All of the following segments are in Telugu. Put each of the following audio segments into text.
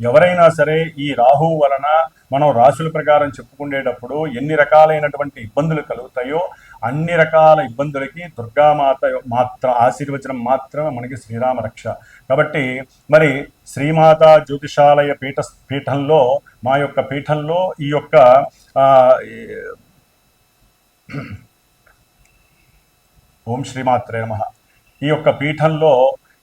ఎవరైనా సరే ఈ రాహువు వలన మనం రాశుల ప్రకారం చెప్పుకునేటప్పుడు ఎన్ని రకాలైనటువంటి ఇబ్బందులు కలుగుతాయో అన్ని రకాల ఇబ్బందులకి దుర్గామాత మాత్ర ఆశీర్వచనం మాత్రమే మనకి శ్రీరామ రక్ష. కాబట్టి మరి శ్రీమాత జ్యోతిషాలయ పీఠ పీఠంలో మా యొక్క పీఠంలో ఈ యొక్క ఓం శ్రీమాత్రే నమ. ఈ యొక్క పీఠంలో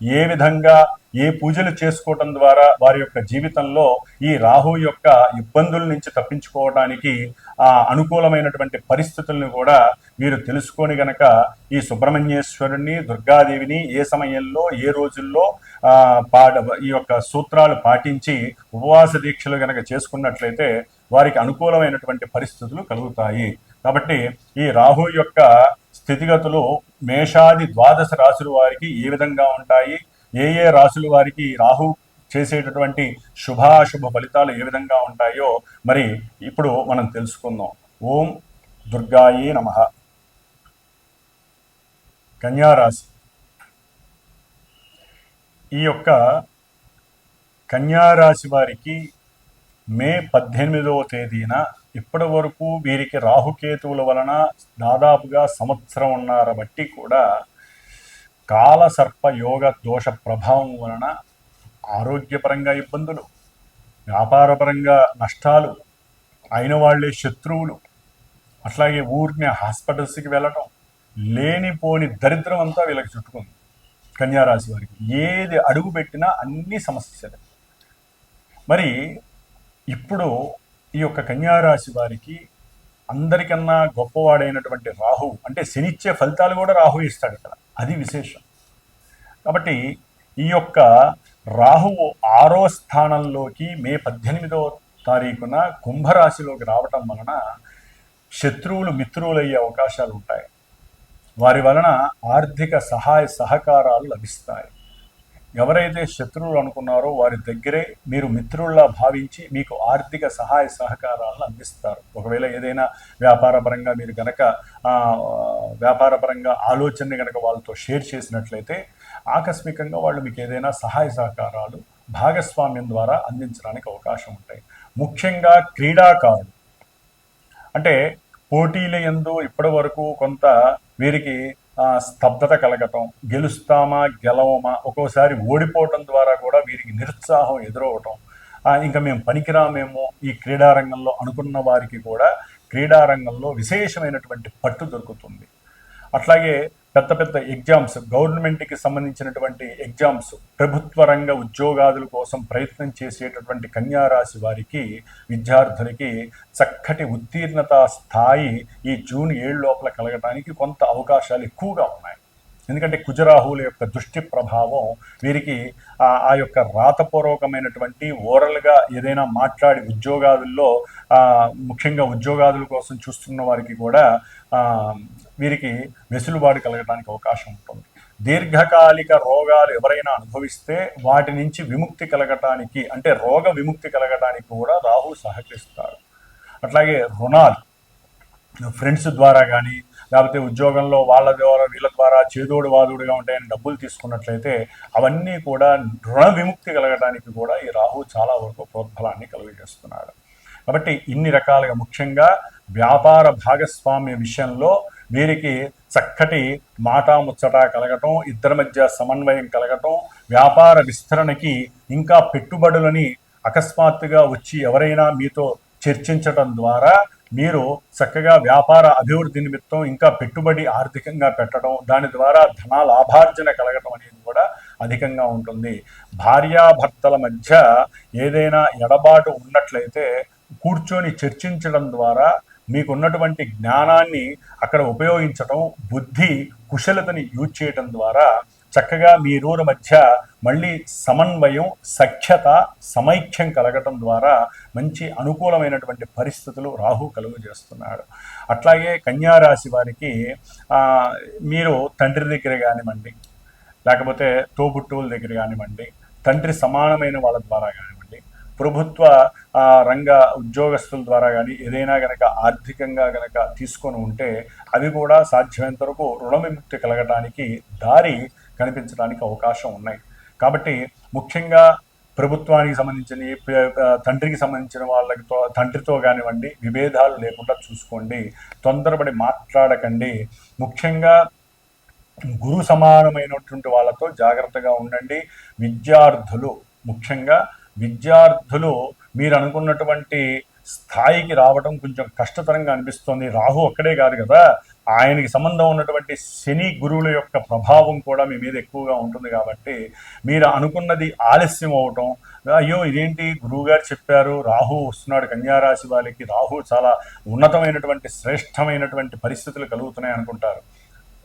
ఏ విధంగా ఏ పూజలు చేసుకోవటం ద్వారా వారి యొక్క జీవితంలో ఈ రాహు యొక్క ఇబ్బందుల నుంచి తప్పించుకోవడానికి ఆ అనుకూలమైనటువంటి పరిస్థితులను కూడా మీరు తెలుసుకొని గనక ఈ సుబ్రహ్మణ్యేశ్వరుని దుర్గాదేవిని ఏ సమయంలో ఏ రోజుల్లో పాడ పాట ఈ యొక్క సూత్రాలు పాటించి ఉపవాస దీక్షలు గనక చేసుకున్నట్లయితే వారికి అనుకూలమైనటువంటి పరిస్థితులు కలుగుతాయి. కాబట్టి ఈ రాహు యొక్క స్థితిగతులు మేషాది ద్వాదశ రాశుల వారికి ఏ విధంగా ఉంటాయి? ఏ ఏ రాశుల వారికి రాహు చేసేటటువంటి శుభాశుభ ఫలితాలు ఏ విధంగా ఉంటాయో మరి ఇప్పుడు మనం తెలుసుకుందాం. ఓం దుర్గాయే నమ. కన్యారాశి ఈ యొక్క కన్యారాశి వారికి మే పద్దెనిమిదవ తేదీన ఇప్పటి వరకు వీరికి రాహుకేతువుల వలన దాదాపుగా సంవత్సరం ఉన్నార బట్టి కూడా కాలసర్ప యోగ దోష ప్రభావం వలన ఆరోగ్యపరంగా ఇబ్బందులు వ్యాపారపరంగా నష్టాలు అయిన వాళ్ళే శత్రువులు అట్లాగే ఊరిని హాస్పిటల్స్కి వెళ్ళటం లేనిపోని దరిద్రం అంతా వీళ్ళకి చుట్టుకుంది కన్యారాశి వారికి. ఏది అడుగు పెట్టినా అన్ని సమస్యలు. మరి ఇప్పుడు ఈ యొక్క కన్యారాశి వారికి అందరికన్నా గొప్పవాడైనటువంటి రాహు అంటే శనిచ్చే ఫలితాలు కూడా రాహు ఇస్తాడు ఇక్కడ. అది విశేషం. కాబట్టి ఈ యొక్క రాహువు ఆరో స్థానంలోకి మే పద్దెనిమిదవ తారీఖున కుంభరాశిలోకి రావటం వలన శత్రువులు మిత్రులయ్యే అవకాశాలు ఉంటాయి. వారి వలన ఆర్థిక సహాయ సహకారాలు లభిస్తాయి. ఎవరైతే శత్రువులు అనుకున్నారో వారి దగ్గరే మీరు మిత్రుల్లా భావించి మీకు ఆర్థిక సహాయ సహకారాలను అందిస్తారు. ఒకవేళ ఏదైనా వ్యాపారపరంగా మీరు గనక వ్యాపారపరంగా ఆలోచనని గనక వాళ్ళతో షేర్ చేసినట్లయితే ఆకస్మికంగా వాళ్ళు మీకు ఏదైనా సహాయ సహకారాలు భాగస్వామ్యం ద్వారా అందించడానికి అవకాశం ఉంటాయి. ముఖ్యంగా క్రీడాకారులు. అంటే పోటీల ఎందు ఇప్పటి వరకు కొంత వీరికి స్తబ్దత కలగటం గెలుస్తామా గెలవమా ఒక్కోసారి ఓడిపోవటం ద్వారా కూడా వీరికి నిరుత్సాహం ఎదురవటం. ఇంకా మేము పనికిరామేమో ఈ క్రీడారంగంలో అనుకున్న వారికి కూడా క్రీడారంగంలో విశేషమైనటువంటి పట్టు దొరుకుతుంది. అట్లాగే పెద్ద పెద్ద ఎగ్జామ్స్ గవర్నమెంట్కి సంబంధించినటువంటి ఎగ్జామ్స్ ప్రభుత్వ రంగ ఉద్యోగాదుల కోసం ప్రయత్నం చేసేటటువంటి కన్యారాశి వారికి విద్యార్థులకి చక్కటి ఉత్తీర్ణత స్థాయి ఈ జూన్ ఏడు లోపల కలగడానికి కొంత అవకాశాలు ఎక్కువగా ఉన్నాయి. ఎందుకంటే కుజరాహువుల యొక్క దృష్టి ప్రభావం వీరికి ఆ యొక్క రాతపూర్వకమైనటువంటి ఓరల్గా ఏదైనా మాట్లాడి ఉద్యోగాదుల్లో ముఖ్యంగా ఉద్యోగాదుల కోసం చూస్తున్న వారికి కూడా వీరికి వెసులుబాటు కలగడానికి అవకాశం ఉంటుంది. దీర్ఘకాలిక రోగాలు ఎవరైనా అనుభవిస్తే వాటి నుంచి విముక్తి కలగటానికి అంటే రోగ విముక్తి కలగటానికి కూడా రాహు సహకరిస్తాడు. అట్లాగే రుణాలు ఫ్రెండ్స్ ద్వారా కానీ లేకపోతే ఉద్యోగంలో వాళ్ళ ద్వారా వీళ్ళ ద్వారా చేదోడు వాదుడుగా ఉంటాయని డబ్బులు తీసుకున్నట్లయితే అవన్నీ కూడా రుణ విముక్తి కలగడానికి కూడా ఈ రాహు చాలా వరకు ప్రోద్బలాన్ని కలుగజేస్తున్నాడు. కాబట్టి ఇన్ని రకాలుగా ముఖ్యంగా వ్యాపార భాగస్వామ్య విషయంలో వీరికి చక్కటి మాట ముచ్చట కలగటం ఇద్దరి మధ్య సమన్వయం కలగటం వ్యాపార విస్తరణకి ఇంకా పెట్టుబడులని అకస్మాత్తుగా వచ్చి ఎవరైనా మీతో చర్చించటం ద్వారా మీరు చక్కగా వ్యాపార అభివృద్ధి నిమిత్తం ఇంకా పెట్టుబడి ఆర్థికంగా పెట్టడం దాని ద్వారా ధన లాభార్జన కలగటం అనేది కూడా అధికంగా ఉంటుంది. భార్యాభర్తల మధ్య ఏదైనా ఎడబాటు ఉన్నట్లయితే కూర్చొని చర్చించడం ద్వారా మీకున్నటువంటి జ్ఞానాన్ని అక్కడ ఉపయోగించడం బుద్ధి కుశలతని యూజ్ చేయడం ద్వారా చక్కగా మీ మధ్య మళ్ళీ సమన్వయం సఖ్యత సమైక్యం కలగటం ద్వారా మంచి అనుకూలమైనటువంటి పరిస్థితులు రాహు కలుగు చేస్తున్నాడు. అట్లాగే కన్యారాశి వారికి మీరు తండ్రి దగ్గర కానివ్వండి లేకపోతే తోబుట్టువుల దగ్గర కానివ్వండి తండ్రి సమానమైన వాళ్ళ ద్వారా కానివ్వండి ప్రభుత్వ రంగ ఉద్యోగస్తుల ద్వారా కానీ ఏదైనా గనక ఆర్థికంగా గనక తీసుకొని ఉంటే అవి కూడా సాధ్యమైనంత వరకు రుణ విముక్తి కలగడానికి దారి కనిపించడానికి అవకాశం ఉన్నాయి. కాబట్టి ముఖ్యంగా ప్రభుత్వానికి సంబంధించిన తండ్రికి సంబంధించిన వాళ్ళతో తండ్రితో కానివ్వండి విభేదాలు లేకుండా చూసుకోండి తొందరపడి మాట్లాడకండి. ముఖ్యంగా గురు సమానమైనటువంటి వాళ్ళతో జాగ్రత్తగా ఉండండి. విద్యార్థులు ముఖ్యంగా విద్యార్థులు మీరు అనుకున్నటువంటి స్థాయికి రావడం కొంచెం కష్టతరంగా అనిపిస్తుంది. రాహు ఒక్కడే కాదు కదా. ఆయనకి సంబంధం ఉన్నటువంటి శని గురువుల యొక్క ప్రభావం కూడా మీ మీద ఎక్కువగా ఉంటుంది కాబట్టి మీరు అనుకున్నది ఆలస్యం అవటం అయ్యో ఇదేంటి? గురువుగారు చెప్పారు రాహు వస్తున్నాడు కన్యారాశి వాళ్ళకి రాహు చాలా ఉన్నతమైనటువంటి శ్రేష్టమైనటువంటి పరిస్థితులు కలుగుతున్నాయి అనుకుంటారు.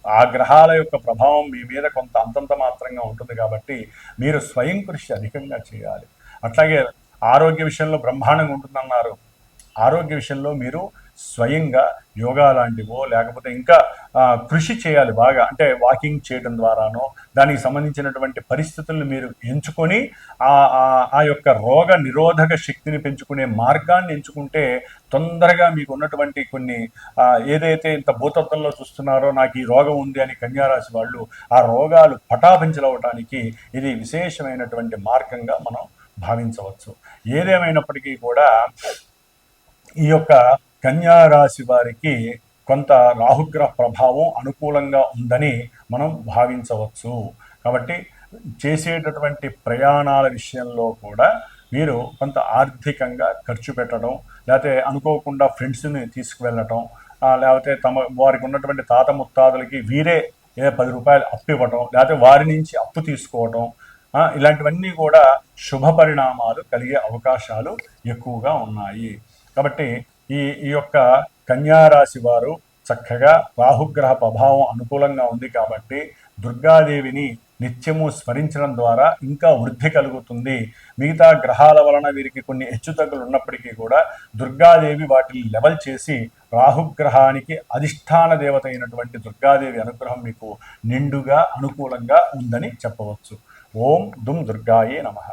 ఆ గ్రహాల యొక్క ప్రభావం మీ మీద కొంత అంతంత మాత్రంగా ఉంటుంది కాబట్టి మీరు స్వయం కృషి అధికంగా చేయాలి. అట్లాగే ఆరోగ్య విషయంలో బ్రహ్మాండంగా ఉంటుందన్నారు. ఆరోగ్య విషయంలో మీరు స్వయంగా యోగా లాంటివో లేకపోతే ఇంకా కృషి చేయాలి బాగా. అంటే వాకింగ్ చేయడం ద్వారానో దానికి సంబంధించినటువంటి పరిస్థితులను మీరు ఎంచుకొని ఆ యొక్క రోగ నిరోధక శక్తిని పెంచుకునే మార్గాన్ని ఎంచుకుంటే తొందరగా మీకు ఉన్నటువంటి కొన్ని ఏదైతే ఇంత భూతత్వంలో చూస్తున్నారో నాకు ఈ రోగం ఉంది అని కన్యారాశి వాళ్ళు ఆ రోగాలు పటాపించలవటానికి ఇది విశేషమైనటువంటి మార్గంగా మనం భావించవచ్చు. ఏదేమైనప్పటికీ కూడా ఈ యొక్క కన్యా రాశి వారికి కొంత రాహుగ్రహ ప్రభావం అనుకూలంగా ఉందని మనం భావించవచ్చు. కాబట్టి చేసేటటువంటి ప్రయాణాల విషయంలో కూడా మీరు కొంత ఆర్థికంగా ఖర్చు పెట్టడం లేకపోతే అనుకోకుండా ఫ్రెండ్స్ని తీసుకువెళ్ళటం లేకపోతే తమ వారికి ఉన్నటువంటి తాత ముత్తాతలకి వీరే ఏ పది రూపాయలు అప్పు ఇవ్వటం లేకపోతే వారి నుంచి అప్పు తీసుకోవటం ఇలాంటివన్నీ కూడా శుభ పరిణామాలు కలిగే అవకాశాలు ఎక్కువగా ఉన్నాయి. కాబట్టి ఈ ఈ యొక్క కన్యారాశి వారు చక్కగా రాహుగ్రహ ప్రభావం అనుకూలంగా ఉంది కాబట్టి దుర్గాదేవిని నిత్యము స్మరించడం ద్వారా ఇంకా వృద్ధి కలుగుతుంది. మిగతా గ్రహాల వలన వీరికి కొన్ని హెచ్చుతగ్గులు ఉన్నప్పటికీ కూడా దుర్గాదేవి వాటిని లెవెల్ చేసి రాహుగ్రహానికి అధిష్టాన దేవత అయినటువంటి దుర్గాదేవి అనుగ్రహం మీకు నిండుగా అనుకూలంగా ఉందని చెప్పవచ్చు. ఓం దుమ్ దుర్గాయే నమః.